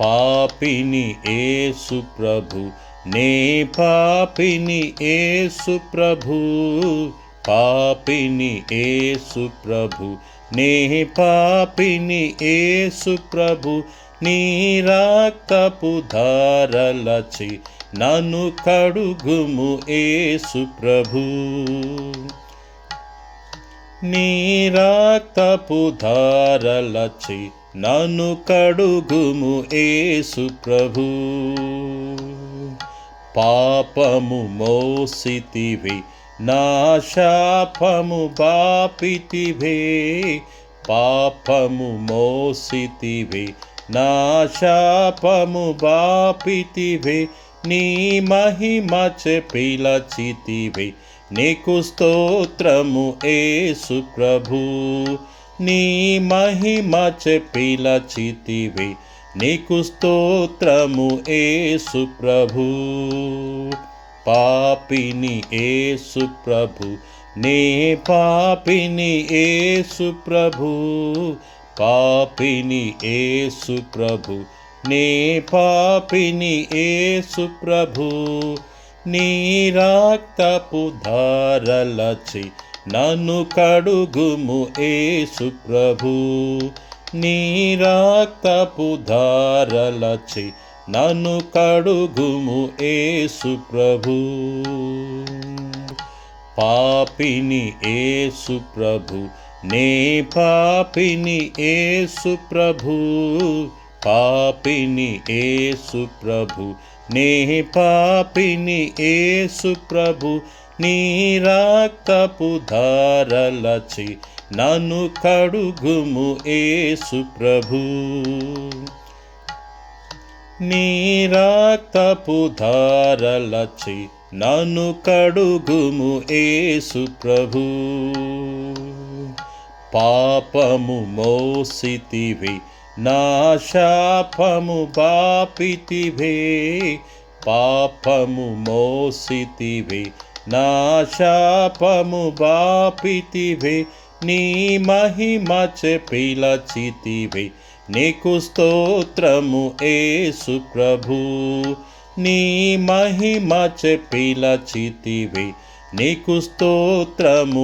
పాపిని ఏసు ప్రభు నే పాపిని ఏసు ప్రభు. పాపిని ఏసు ప్రభు నే పాపిని ఏసు ప్రభు. నీ రక్తపు ధారలచి నన్ను కడుగుము ఏసు ప్రభు. నీ రక్తపు ధారలచి నన్ను కడుగుము ఏసు ప్రభు. పాపము మోసితివి నా శాపము బాపితివే. పాపము మోసితివి నా శాపము బాపితివే. నీ మహిమ చెపిలచితివి నీకు స్తోత్రము ఏసు ప్రభు. నీ మహిమ పిలచితివే నీకు స్తోత్రము ఏసు ప్రభు. పాపిని ఏసు ప్రభు. నే పాపిని ఏసు ప్రభు. పాపిని ఏసు ప్రభు. నే పాపిని ఏసు ప్రభు. నీ రక్తపు ధారలచి నన్ను కడుగుము ఏసు ప్రభు. నీ రక్తపు ధారలచి నన్ను కడుగుము ఏసు ప్రభు. పాపిని ఏసు ప్రభు నే పాపిని ఏసు ప్రభు. పాపిని ఏసు ప్రభు నే పాపిని ఏసు ప్రభు. నీ రక్తపు ధారలచి నన్ను కడుగుము ఏసు ప్రభు. నీ రక్తపు ధారలచి నన్ను కడుగుము ఏసు ప్రభు. పాపము మోసితివి నా శాపము బాపితివే. పాపము మోసితివి నా శాపము బాపితివే నీ మహిమ పిలచితివే. నీకు స్తోత్రము ఏసు ప్రభు నీ మహిమ పిలచితివే. నీకు స్తోత్రము